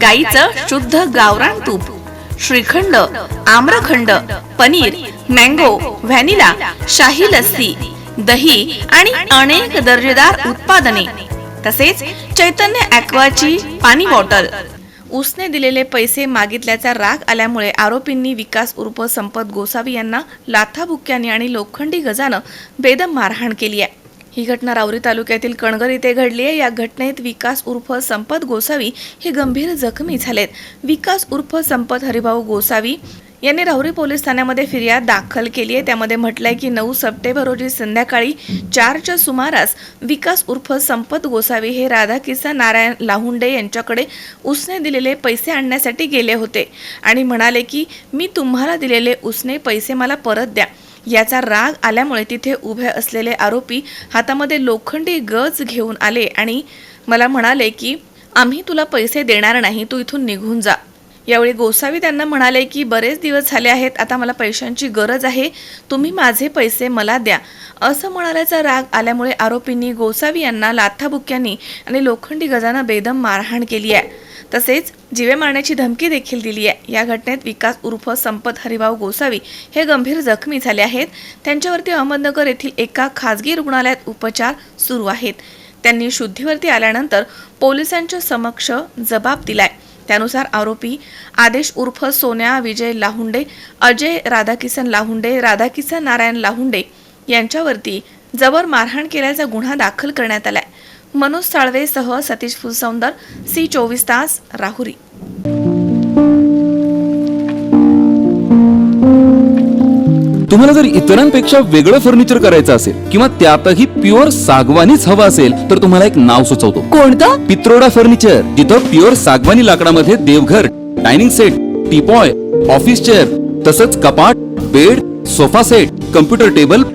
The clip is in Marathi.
गाईचं शुद्ध गावरान तूप श्रीखंड आम्रखंड पनीर मँगो व्हॅनिला शाही लस्सी दही आणि अनेक दर्जेदार उत्पादने तसेच चैतन्य ॲक्वाची पाणी बॉटल. उसने दिलेले पैसे मागितल्याचा राग आल्यामुळे आरोपींनी विकास उर्फ संपत गोसावी यांना लाथाबुक्क्याने आणि लोखंडी गजानं बेदम मारहाण केली आहे. ही घटना राऊरी तालुक्यातील कणगर इथे घडली आहे. या घटनेत विकास उर्फ संपत गोसावी हे गंभीर जखमी झालेत. विकास उर्फ संपत हरिभाऊ गोसावी यांनी राहुरी पोलीस ठाण्यामध्ये फिर्याद दाखल केली आहे. त्यामध्ये म्हटलंय की नऊ सप्टेंबर रोजी संध्याकाळी चारच्या सुमारास विकास उर्फ संपत गोसावी हे राधाकिसा नारायण लाहुंडे यांच्याकडे उसने दिलेले पैसे आणण्यासाठी गेले होते. आणि म्हणाले की मी तुम्हाला दिलेले उसने पैसे मला परत द्या. याचा राग आल्यामुळे तिथे उभे असलेले आरोपी हातामध्ये लोखंडी गज घेऊन आले आणि मला म्हणाले की आम्ही तुला पैसे देणार नाही तू इथून निघून जा. यावेळी गोसावी त्यांना म्हणाले की बरेच दिवस झाले आहेत आता मला पैशांची गरज आहे तुम्ही माझे पैसे मला द्या. असं म्हणाल्याचा राग आल्यामुळे आरोपींनी गोसावी यांना लाथाबुक्यांनी आणि लोखंडी गजानं बेदम मारहाण केली आहे. तसेच जीवे मारण्याची धमकी देखील दिली आहे. या घटनेत विकास उर्फ संपत हरिभाऊ गोसावी हे गंभीर जखमी झाले आहेत. त्यांच्यावरती अहमदनगर येथील एका खाजगी रुग्णालयात उपचार सुरू आहेत. त्यांनी शुद्धीवरती आल्यानंतर पोलिसांच्या समक्ष जबाब दिलाय. त्यानुसार आरोपी आदेश उर्फ सोन्या विजय लाहुंडे अजय राधाकिसन लाहुंडे राधाकिसन नारायण लाहुंडे यांच्यावरती जबर मारहाण केल्याचा गुन्हा दाखल करण्यात आलाय. मनोज साळवेसह सतीश फुलसौंदर सी चोवीस तास राहुरी. तुम्हाला जर इतरांपेक्षा वेगळं फर्निचर करायचं असेल किंवा त्यातही प्युअर सागवानीच हवं असेल तर तुम्हाला एक नाव सुचवतो. कोणतं? पित्रोडा फर्निचर जिथं प्युअर सागवानी लाकडामध्ये देवघर dining set teapoy office chair तसंच कपाट bed sofa set computer table